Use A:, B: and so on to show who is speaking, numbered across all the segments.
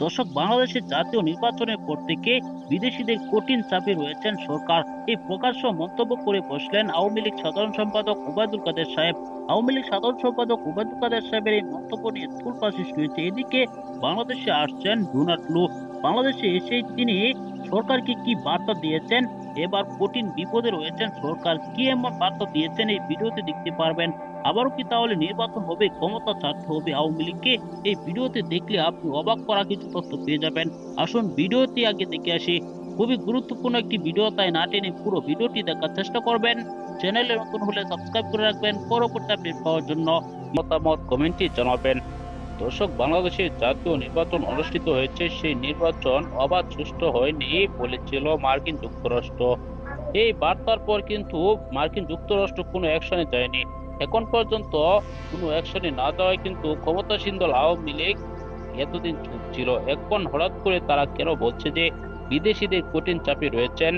A: দর্শক বাংলাদেশের জাতীয় নির্বাচনের পর থেকে বিদেশিদের কঠিন চাপে রয়েছেন সরকার। এই প্রকাশ্য মন্তব্য করে বসলেন আওয়ামী লীগ সাধারণ সম্পাদক ওবায়দুল কাদের সাহেব। আওয়ামী লীগ সাধারণ সম্পাদক ওবায়দুল কাদের সাহেবের এই মন্তব্য নিয়ে তুলপা সৃষ্টি হয়েছে এদিকে বাংলাদেশে আসছেন ডোনাল্ড লু বাংলাদেশে এসে তিনি সরকারকে কি বার্তা দিয়েছেন এবার কঠিন বিপদে রয়েছেন সরকার। কি এমন বার্তা দিয়েছেন এই ভিডিওতে দেখতে পারবেন। আবারও কি তাহলে নির্বাচন হবে, ক্ষমতা ছাড়তে হবে আওয়ামী লীগকে? এই ভিডিওতে দেখলে আপনি অবাক করা কিছু তথ্য পেয়ে যাবেন। আসুন ভিডিওটি আগে দেখে আসি। খুবই গুরুত্বপূর্ণ একটি ভিডিও, তাই না টেনে পুরো ভিডিওটি দেখার চেষ্টা করবেন। চ্যানেলে নতুন হলে সাবস্ক্রাইব করে রাখবেন। পরবর্তী আপডেট পাওয়ার জন্য মতামত কমেন্টে জানাবেন। দর্শক, বাংলাদেশে জাতীয় নির্বাচন অনুষ্ঠিত হয়েছে। সেই নির্বাচন অবাধ সুষ্ঠু হয়নি বলেছিল মার্কিন যুক্তরাষ্ট্র। এই বার্তার পর কিন্তু মার্কিন যুক্তরাষ্ট্র কোনো অ্যাকশনে যায়নি। এখন পর্যন্ত কোনো অ্যাকশনে না যাওয়ায় কিন্তু ক্ষমতাসীন দল আওয়ামী লীগ এতদিন চুপ ছিল। এখন হঠাৎ করে তারা কেন বলছে যে বিদেশিদের কঠিন চাপে রয়েছেন?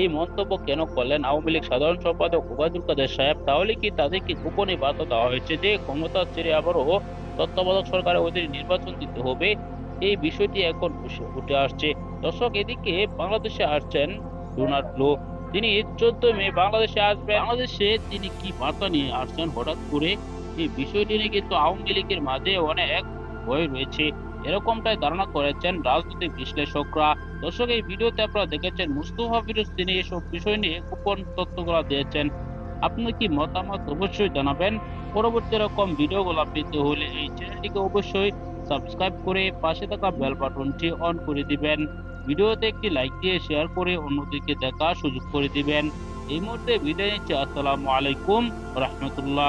A: এই মন্তব্য কেন করলেন আওয়ামী লীগ সাধারণ সম্পাদক ওবায়দুল কাদের সাহেব? তাহলে কি তাদেরকে গোপনে বার্তা দেওয়া হয়েছে যে ক্ষমতা ছেড়ে আবারও তত্ত্বাবধায়ক সরকারের অধীনে নির্বাচন দিতে হবে। এই বিষয়টি এখন উঠে- আসছে। দর্শক, এদিকে বাংলাদেশে আসছেন ডোনাল্ড লো তিনি চোদ্দ মে বাংলাদেশে আসবেন। বাংলাদেশে তিনি কি বার্তা নিয়ে আসছেন? হঠাৎ করে এই বিষয়টি নিয়ে কিন্তু আওয়ামী লীগের মাঝে অনেক ভয় রয়েছে। এরকমটাই ধারণা করেছেন রাজনৈতিক বিশ্লেষকরা। দর্শক, এই ভিডিওতে আপনারা দেখেছেন মুস্তফা ফিরোজ, তিনি এসব বিষয় নিয়ে গোপন তথ্যগুলো দিয়েছেন। আপনি কি মতামত অবশ্যই জানাবেন। পরবর্তী এরকম ভিডিওগুলো পেতে হলে এই চ্যানেলটিকে অবশ্যই সাবস্ক্রাইব করে পাশে থাকা বেল বাটনটি অন করে দিবেন। ভিডিওতে একটি লাইক দিয়ে শেয়ার করে অন্যদিকে দেখার সুযোগ করে দিবেন। এই মুহূর্তে বিদায় নিচ্ছি। আসসালামু আলাইকুম রহমতুল্লাহ।